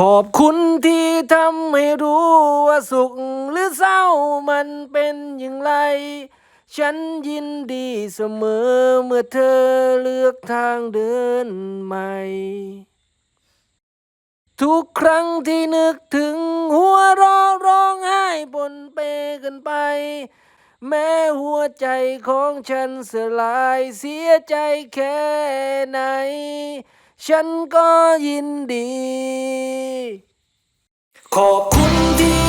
ขอบคุณที่ทำให้รู้ว่าสุขหรือเศร้ามันเป็นอย่างไร ฉันยินดีเสมอเมื่อเธอเลือกทางเดินใหม่ ทุกครั้งที่นึกถึงหัวร้องร้องไห้ปนเปกันไป แม้หัวใจของฉันสลายเสียใจแค่ไหน ฉันก็ยินดี ขอบคุณที่